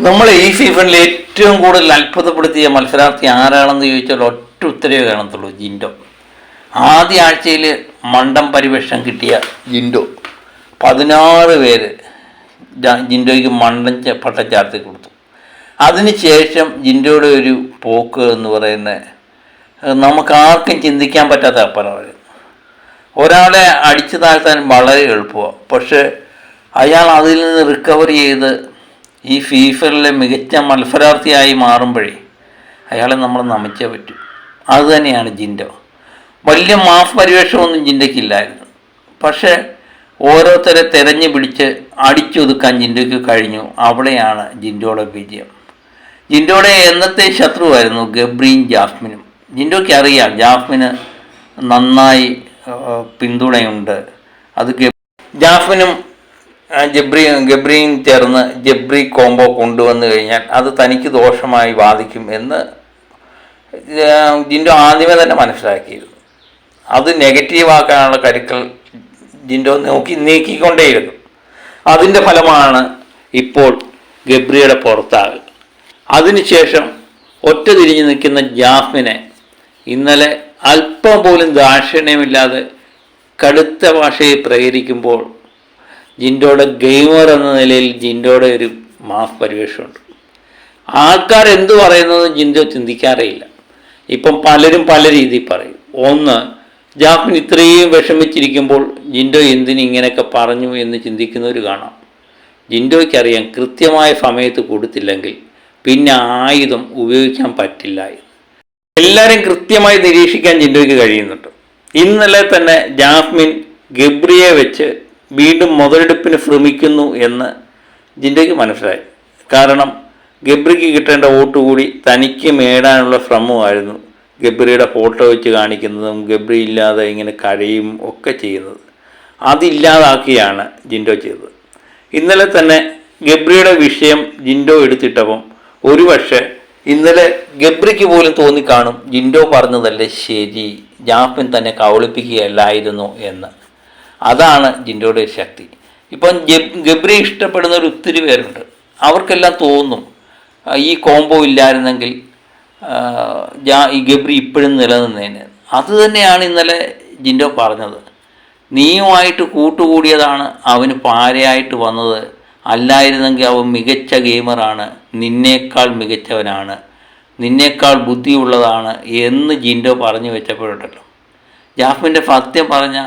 നമ്മൾ ഈ സീസണിൽ ഏറ്റവും കൂടുതൽ അത്ഭുതപ്പെടുത്തിയ മത്സരാർത്ഥി ആരാണെന്ന് ചോദിച്ചാൽ ഒറ്റ ഉത്തരവേ കാണത്തുള്ളൂ ജിൻഡോ. ആദ്യ ആഴ്ചയിൽ മണ്ടം പരിവേഷം കിട്ടിയ ജിൻഡോ. പതിനാറ് പേര് ജിൻഡോയ്ക്ക് മണ്ടൻ ച- പട്ടം ചാർത്തി കൊടുത്തു. അതിനുശേഷം ജിൻഡോയുടെ ഒരു പോക്ക് എന്ന് പറയുന്നത് നമുക്ക് ആർക്കും ചിന്തിക്കാൻ പറ്റാത്ത അപ്പുറമായിരുന്നു ഒരാളെ അടിച്ചു താഴ്ത്താൻ വളരെ എളുപ്പമാണ്. പക്ഷേ അയാൾ അതിൽ നിന്ന് റിക്കവർ ചെയ്ത് ഈ ഫീഫറിലെ മികച്ച മത്സരാർത്ഥിയായി മാറുമ്പോഴേ അയാളെ നമ്മൾ നമിച്ചേ പറ്റൂ. അത് തന്നെയാണ് ജിൻഡോ. വലിയ മാഫ് പരിവേഷമൊന്നും ജിൻഡയ്ക്കില്ലായിരുന്നു. പക്ഷേ ഓരോരുത്തരെ തിരഞ്ഞു പിടിച്ച് അടിച്ചൊതുക്കാൻ ജിൻഡോയ്ക്ക് കഴിഞ്ഞു. അവിടെയാണ് ജിൻഡോയുടെ വിജയം. ജിൻഡോയുടെ എന്നത്തെ ശത്രുവായിരുന്നു ഗബ്രീൻ ജാസ്മിനും. ജിൻഡോയ്ക്ക് അറിയാം ജാസ്മിന് നന്നായി പിന്തുണയുണ്ട്. അത് ജാസ്മിനും ആ, ജബ്രിയും ഗബ്രിയും ചേർന്ന് ജബ്രി കോംബോ കൊണ്ടുവന്നു കഴിഞ്ഞാൽ അത് തനിക്ക് ദോഷമായി ബാധിക്കും എന്ന് ജിൻഡോ ആദ്യമേ തന്നെ മനസ്സിലാക്കിയിരുന്നു. അത് നെഗറ്റീവാക്കാനുള്ള കരുക്കൾ ജിൻഡോ നോക്കി നീക്കിക്കൊണ്ടേയിരുന്നു. അതിന്റെ ഫലമാണ് ഇപ്പോൾ ഗബ്രിയുടെ പുറത്താകൽ. അതിനുശേഷം ഒറ്റ തിരിഞ്ഞു നിൽക്കുന്ന ജാഫിനെ ഇന്നലെ അല്പം പോലും ദാക്ഷിണ്യമില്ലാതെ കടുത്ത ഭാഷയിൽ പ്രകരിക്കുമ്പോൾ ജിൻഡോയുടെ ഗെയിമർ എന്ന നിലയിൽ ജിൻഡോയുടെ ഒരു മാസ് പരിവേഷമുണ്ട്. ആൾക്കാർ എന്ത് പറയുന്നത് ജിൻഡോ ചിന്തിക്കാറേയില്ല. ഇപ്പം പലരും പല രീതിയിൽ പറയും. ഒന്ന് ജാഫിൻ ഇത്രയും വിഷമിച്ചിരിക്കുമ്പോൾ ജിൻഡോ എന്തിന് ഇങ്ങനെയൊക്കെ പറഞ്ഞു എന്ന് ചിന്തിക്കുന്നവർ കാണാം. ജിൻഡോയ്ക്കറിയാം കൃത്യമായ സമയത്ത് കൊടുത്തില്ലെങ്കിൽ പിന്നെ ആയുധം ഉപയോഗിക്കാൻ പറ്റില്ല. എല്ലാവരും കൃത്യമായി നിരീക്ഷിക്കാൻ ജിൻഡോയ്ക്ക് കഴിയുന്നുണ്ട്. ഇന്നലെ തന്നെ ജാസ്മിൻ ഗബ്രിയെ വെച്ച് വീണ്ടും മുതലെടുപ്പിന് ശ്രമിക്കുന്നു എന്ന് ജിൻഡയ്ക്ക് മനസ്സിലായി. കാരണം ഗബ്രിക്ക് കിട്ടേണ്ട വോട്ട് കൂടി തനിക്ക് മേടാനുള്ള ശ്രമമായിരുന്നു ഗബ്രിയുടെ ഫോട്ടോ വെച്ച് കാണിക്കുന്നതും ഗബ്രി ഇല്ലാതെ ഇങ്ങനെ കരയും ഒക്കെ ചെയ്യുന്നത്. അതില്ലാതാക്കിയാണ് ജിൻഡോ ചെയ്തത്. ഇന്നലെ തന്നെ ഗബ്രിയുടെ വിഷയം ജിൻഡോ എടുത്തിട്ടപ്പം ഒരുപക്ഷെ ഇന്നലെ ഗബ്രിക്ക് പോലും തോന്നിക്കാണും ജിൻഡോ പറഞ്ഞതല്ലേ ശരി ജാഫിൻ തന്നെ കവളിപ്പിക്കുകയല്ലായിരുന്നു എന്ന്. അതാണ് ജിൻഡോയുടെ ഒരു ശക്തി. ഇപ്പം ഗബ്രി ഇഷ്ടപ്പെടുന്ന ഒരു ഒത്തിരി പേരുണ്ട്. അവർക്കെല്ലാം തോന്നും ഈ കോംബോ ഇല്ലായിരുന്നെങ്കിൽ ഈ ഗബ്രി ഇപ്പോഴും നിലനിന്നേനെ. അത് തന്നെയാണ് ഇന്നലെ ജിൻഡോ പറഞ്ഞത്. നീയുമായിട്ട് കൂട്ടുകൂടിയതാണ് അവന് പാരയായിട്ട് വന്നത്. അല്ലായിരുന്നെങ്കിൽ അവൻ മികച്ച ഗെയിമറാണ്. നിന്നേക്കാൾ മികച്ചവനാണ്. നിന്നേക്കാൾ ബുദ്ധിയുള്ളതാണ് എന്ന് ജിൻഡോ പറഞ്ഞു വെച്ചപ്പോഴുണ്ടല്ലോ. ജാഫിന്റെ സത്യം പറഞ്ഞ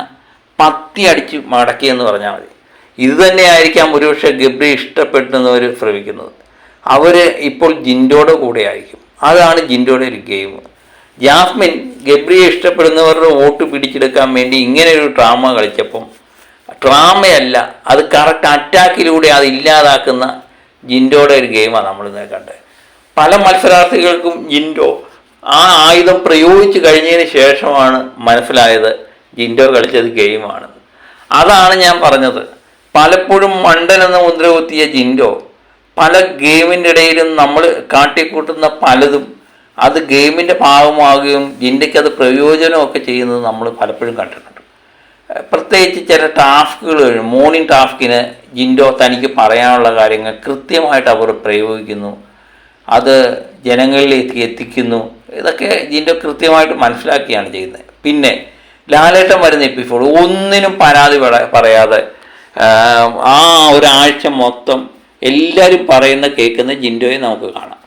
പത്തി അടിച്ച് മടക്കി എന്ന് പറഞ്ഞാൽ മതി. ഇത് തന്നെയായിരിക്കാം ഒരുപക്ഷെ ഗബ്രി ഇഷ്ടപ്പെടുന്നവർ ശ്രമിക്കുന്നത്. അവർ ഇപ്പോൾ ജിൻഡോയുടെ കൂടെ ആയിരിക്കും അതാണ് ജിൻഡോയുടെ ഒരു ഗെയിം. ജാസ്മിൻ ഗബ്രിയെ ഇഷ്ടപ്പെടുന്നവരുടെ വോട്ട് പിടിച്ചെടുക്കാൻ വേണ്ടി ഇങ്ങനെ ഒരു ഡ്രാമ കളിച്ചപ്പം ഡ്രാമയല്ല അത് കറക്റ്റ് അറ്റാക്കിലൂടെ അത് ഇല്ലാതാക്കുന്ന ജിൻഡോയുടെ ഒരു ഗെയിമാണ് നമ്മളിന്ന് കണ്ടത്. പല മത്സരാർത്ഥികൾക്കും ജിൻഡോ ആ ആയുധം പ്രയോഗിച്ചു കഴിഞ്ഞതിന് ശേഷമാണ് മനസ്സിലായത് ജിൻഡോ കളിച്ചത് ഗെയിമാണ് അതാണ് ഞാൻ പറഞ്ഞത്. പലപ്പോഴും മണ്ടൻ എന്ന മുദ്ര കുത്തിയ ജിൻഡോ പല ഗെയിമിന്റെ ഇടയിലും നമ്മൾ കാട്ടിക്കൂട്ടുന്ന പലതും അത് ഗെയിമിന്റെ ഭാഗമാകുകയും ജിൻഡയ്ക്ക് അത് പ്രയോജനമൊക്കെ ചെയ്യുന്നത് നമ്മൾ പലപ്പോഴും കണ്ടിട്ടുണ്ട്. പ്രത്യേകിച്ച് ചില ടാസ്കുകൾ മോർണിംഗ് ടാസ്കിന് ജിൻഡോ തനിക്ക് പറയാനുള്ള കാര്യങ്ങൾ കൃത്യമായിട്ട് അവർ പ്രയോഗിക്കുന്നു. അത് ജനങ്ങളിലേക്ക് എത്തിക്കുന്നു. ഇതൊക്കെ ജിൻഡോ കൃത്യമായിട്ട് മനസ്സിലാക്കിയാണ് ചെയ്യുന്നത്. പിന്നെ ലാലേട്ടൻ വരുന്ന എപ്പിസോഡ് ഒന്നിനും പരാതി പറയാതെ ആ ഒരാഴ്ച മൊത്തം എല്ലാവരും പറയുന്ന കേൾക്കുന്ന ജിൻഡോയെ നമുക്ക് കാണാം.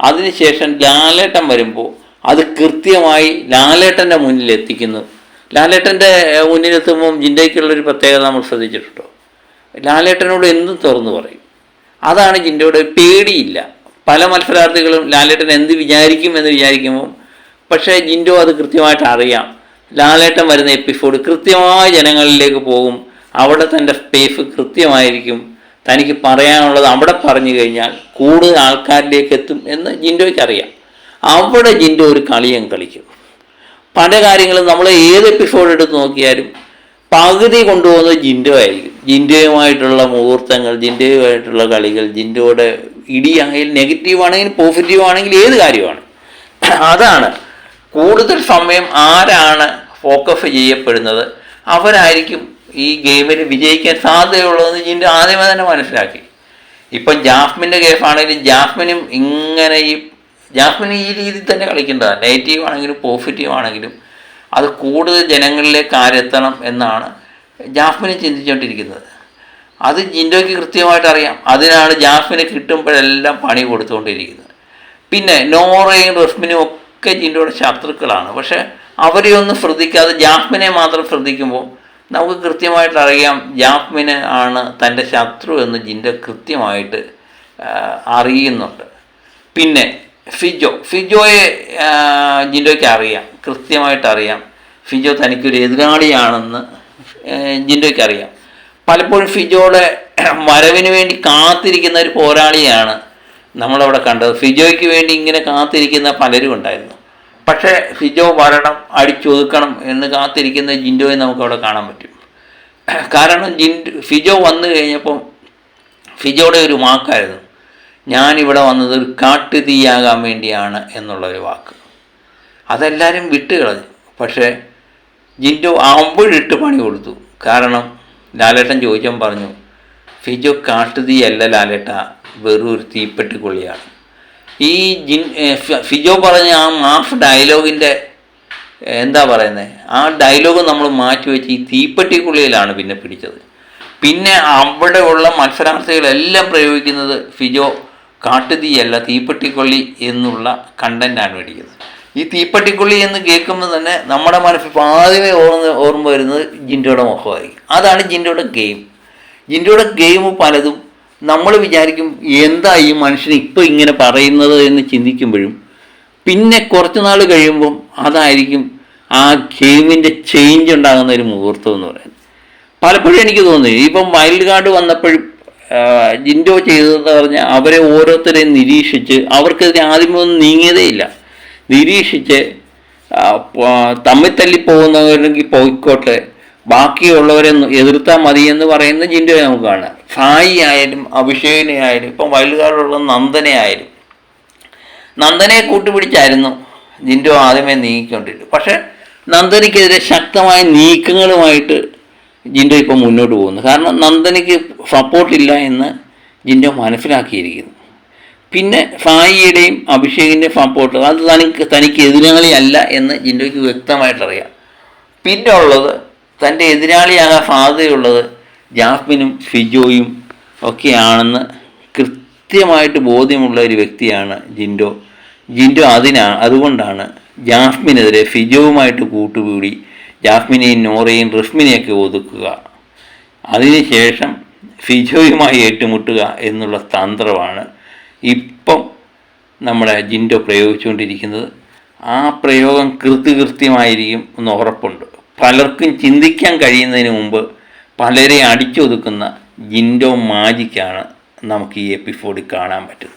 അതിനുശേഷം ലാലേട്ടൻ വരുമ്പോൾ അത് കൃത്യമായി ലാലേട്ടന്റെ മുന്നിൽ എത്തിക്കുന്നു. ലാലേട്ടന്റെ മുന്നിലെത്തുമ്പം ജിൻഡോയ്ക്കുള്ളൊരു പ്രത്യേകത നമ്മൾ ശ്രദ്ധിച്ചിട്ടുണ്ടോ? ലാലേട്ടനോട് എന്തും തുറന്നു പറയും. അതാണ് ജിൻഡോയുടെ പേടിയില്ല. പല മത്സരാർത്ഥികളും ലാലേട്ടൻ എന്ത് വിചാരിക്കും എന്ന് വിചാരിക്കുമ്പോൾ പക്ഷേ ജിൻഡോ അത് കൃത്യമായിട്ട് അറിയാം. ലാലേട്ടൻ വരുന്ന എപ്പിസോഡ് കൃത്യമായി ജനങ്ങളിലേക്ക് പോകും. അവിടെ തന്റെ സ്പേസ് കൃത്യമായിരിക്കും. തനിക്ക് പറയാനുള്ളത് അവിടെ പറഞ്ഞു കഴിഞ്ഞാൽ കൂടുതൽ ആൾക്കാരിലേക്ക് എത്തും എന്ന് ജിൻഡോയ്ക്ക് അറിയാം. അവിടെ ജിൻഡോ ഒരു കളിയും കളിക്കും. പല കാര്യങ്ങളും നമ്മൾ ഏത് എപ്പിസോഡ് എടുത്ത് നോക്കിയാലും പകുതി കൊണ്ടുപോകുന്നത് ജിൻഡോ ആയിരിക്കും. ജിൻഡോയുമായിട്ടുള്ള മുഹൂർത്തങ്ങൾ ജിൻഡോയുമായിട്ടുള്ള കളികൾ ജിൻഡോയുടെ ഇടിയാണെങ്കിൽ നെഗറ്റീവ് ആണെങ്കിൽ പോസിറ്റീവ് ആണെങ്കിൽ ഏത് കാര്യമാണ്. അതാണ് കൂടുതൽ സമയം ആരാണ് ഫോക്കസ് ചെയ്യപ്പെടുന്നത്? അവരായിരിക്കും ഈ ഗെയിമിൽ വിജയിക്കാൻ സാധ്യതയുള്ളതെന്ന് ജിൻഡോ ആദ്യമേ തന്നെ മനസ്സിലാക്കി. ഇപ്പം ജാസ്മിന്റെ കേസാണെങ്കിലും ജാസ്മിനും ഇങ്ങനെ ഈ ജാസ്മിൻ ഈ രീതിയിൽ തന്നെ കളിക്കേണ്ടതാണ് നെഗറ്റീവ് ആണെങ്കിലും പോസിറ്റീവ് ആണെങ്കിലും അത് കൂടുതൽ ജനങ്ങളിലേക്ക് ആരെത്തണം എന്നാണ് ജാസ്മിന് ചിന്തിച്ചുകൊണ്ടിരിക്കുന്നത്. അത് ജിൻഡോയ്ക്ക് കൃത്യമായിട്ട് അറിയാം. അതിനാണ് ജാസ്മിന് കിട്ടുമ്പോഴെല്ലാം പണി കൊടുത്തുകൊണ്ടിരിക്കുന്നത്. പിന്നെ നോറയും റസ്മിനും ഒക്കെ ജിൻഡോയുടെ ശത്രുക്കളാണ്. പക്ഷെ അവരെ ഒന്നും ശ്രദ്ധിക്കാതെ ജാഫ്മിനെ മാത്രം ശ്രദ്ധിക്കുമ്പോൾ നമുക്ക് കൃത്യമായിട്ട് അറിയാം ജാഫ്മിന് ആണ് തന്റെ ശത്രു എന്ന് ജിന്റെ കൃത്യമായിട്ട് അറിയുന്നുണ്ട്. പിന്നെ ഫിജോ. ഫിജോയെ ജിൻഡോയ്ക്ക് അറിയാം കൃത്യമായിട്ട് അറിയാം. ഫിജോ തനിക്കൊരു എതിരാളിയാണെന്ന് ജിൻഡോയ്ക്ക് അറിയാം. പലപ്പോഴും ഫിജോയുടെ വരവിന് വേണ്ടി കാത്തിരിക്കുന്ന ഒരു പോരാളിയാണ് നമ്മളവിടെ കണ്ടത്. ഫിജോയ്ക്ക് വേണ്ടി ഇങ്ങനെ കാത്തിരിക്കുന്ന പലരും ഉണ്ടായിരുന്നു. പക്ഷേ ഫിജോ വരണം അടിച്ചൊതുക്കണം എന്ന് കാത്തിരിക്കുന്ന ജിൻഡോയെ നമുക്കവിടെ കാണാൻ പറ്റും. കാരണം ജിൻ ഫിജോ വന്നു കഴിഞ്ഞപ്പം ഫിജോയുടെ ഒരു വാക്കായിരുന്നു. ഞാനിവിടെ വന്നത് ഒരു കാട്ടുതീയാകാൻ വേണ്ടിയാണ് എന്നുള്ള ഒരു വാക്ക്. അതെല്ലാവരും വിട്ടുകളഞ്ഞു. പക്ഷേ ജിൻഡോ അമ്പഴിട്ട് പണി കൊടുത്തു. കാരണം ലാലേട്ടൻ ചോദിച്ചാൽ പറഞ്ഞു ഫിജോ കാട്ടുതീയല്ല ലാലേട്ട വെറും ഒരു തീപ്പെട്ടിക്കൊള്ളിയാണ്. ഈ ജിൻ ഫിജോ പറഞ്ഞ ആ മാഫ് ഡയലോഗിന്റെ എന്താ പറയുന്നത് ആ ഡയലോഗ് നമ്മൾ മാറ്റി വെച്ച് ഈ തീപ്പെട്ടിക്കുള്ളിയിലാണ് പിന്നെ പിടിച്ചത്. പിന്നെ അവിടെയുള്ള മത്സരാർത്ഥികളെല്ലാം പ്രയോഗിക്കുന്നത് ഫിജോ കാട്ടുതീയല്ല തീപ്പെട്ടിക്കൊള്ളി എന്നുള്ള കണ്ടന്റാണ് മേടിക്കുന്നത്. ഈ തീപ്പെട്ടിക്കൊള്ളി എന്ന് കേൾക്കുമ്പോൾ തന്നെ നമ്മുടെ മനസ്സിൽ ആദ്യമേ ഓർമ്മ ഓർമ്മ വരുന്നത് ജിൻഡോയുടെ മുഖമായിരിക്കും. അതാണ് ജിൻഡോയുടെ ഗെയിം. ജിൻഡോയുടെ ഗെയിം പലതും നമ്മൾ വിചാരിക്കും എന്താ ഈ മനുഷ്യൻ ഇപ്പോൾ ഇങ്ങനെ പറയുന്നത് എന്ന് ചിന്തിക്കുമ്പോഴും പിന്നെ കുറച്ച് നാൾ കഴിയുമ്പം അതായിരിക്കും ആ ഗെയിമിന്റെ ചേഞ്ച് ഉണ്ടാകുന്ന ഒരു മുഹൂർത്തം എന്ന് പറയുന്നത്. പലപ്പോഴും എനിക്ക് തോന്നി ഇപ്പം വൈൽഡ് കാർഡ് വന്നപ്പോഴും ജിൻഡോ ചെയ്തതെന്ന് പറഞ്ഞാൽ അവരെ ഓരോരുത്തരെയും നിരീക്ഷിച്ച് അവർക്കെതിരെ ആദ്യമൊന്നും നീങ്ങിയതേയില്ല നിരീക്ഷിച്ച് ആ, പ- തമ്മിൽ തല്ലി പോകുന്നവരെങ്കിൽ പോയിക്കോട്ടെ ബാക്കിയുള്ളവരെ എതിർത്താൽ മതി എന്ന് പറയുന്ന ജിൻഡോയെ നമുക്ക് കാണാം സായി ആയാലും അഭിഷേകിനെ ആയാലും ഇപ്പം വയലുകാരുള്ള നന്ദനെ ആയാലും നന്ദനെ കൂട്ടുപിടിച്ചായിരുന്നു ജിൻഡോ ആദ്യമേ നീങ്ങിക്കൊണ്ടിരുന്നത്. പക്ഷെ നന്ദനയ്ക്കെതിരെ ശക്തമായ നീക്കങ്ങളുമായിട്ട് ജിൻഡോ ഇപ്പോൾ മുന്നോട്ട് പോകുന്നു. കാരണം നന്ദനയ്ക്ക് സപ്പോർട്ടില്ല എന്ന് ജിൻഡോ മനസ്സിലാക്കിയിരിക്കുന്നു. പിന്നെ ഫായിയുടെയും അഭിഷേകിന്റെ സപ്പോർട്ട് അത് തനിക്ക് തനിക്ക് എതിരാളിയല്ല എന്ന് ജിൻഡോയ്ക്ക് വ്യക്തമായിട്ടറിയാം. പിന്നെ ഉള്ളത് തന്റെ എതിരാളിയാകാൻ സാധ്യതയുള്ളത് ജാസ്മിനും ഫിജോയും ഒക്കെയാണെന്ന് കൃത്യമായിട്ട് ബോധ്യമുള്ള ഒരു വ്യക്തിയാണ് ജിൻഡോ. ജിൻഡോ അതിനാ അതുകൊണ്ടാണ് ജാസ്മിനെതിരെ ഫിജോവുമായിട്ട് കൂട്ടുകൂടി ജാസ്മിനെയും നോറയും റിസ്മിനെയൊക്കെ ഒതുക്കുക. അതിനുശേഷം ഫിജോയുമായി ഏറ്റുമുട്ടുക എന്നുള്ള തന്ത്രമാണ് ഇപ്പം നമ്മുടെ ജിൻഡോ പ്രയോഗിച്ചുകൊണ്ടിരിക്കുന്നത്. ആ പ്രയോഗം കൃത്യകൃത്യമായിരിക്കും എന്ന് ഉറപ്പുണ്ട്. പലർക്കും ചിന്തിക്കാൻ കഴിയുന്നതിന് മുമ്പ് പലരെ അടിച്ചൊതുക്കുന്ന ജിൻഡോ മാജിക്കാണ് നമുക്ക് ഈ എപ്പിസോഡിൽ കാണാൻ പറ്റുന്നത്.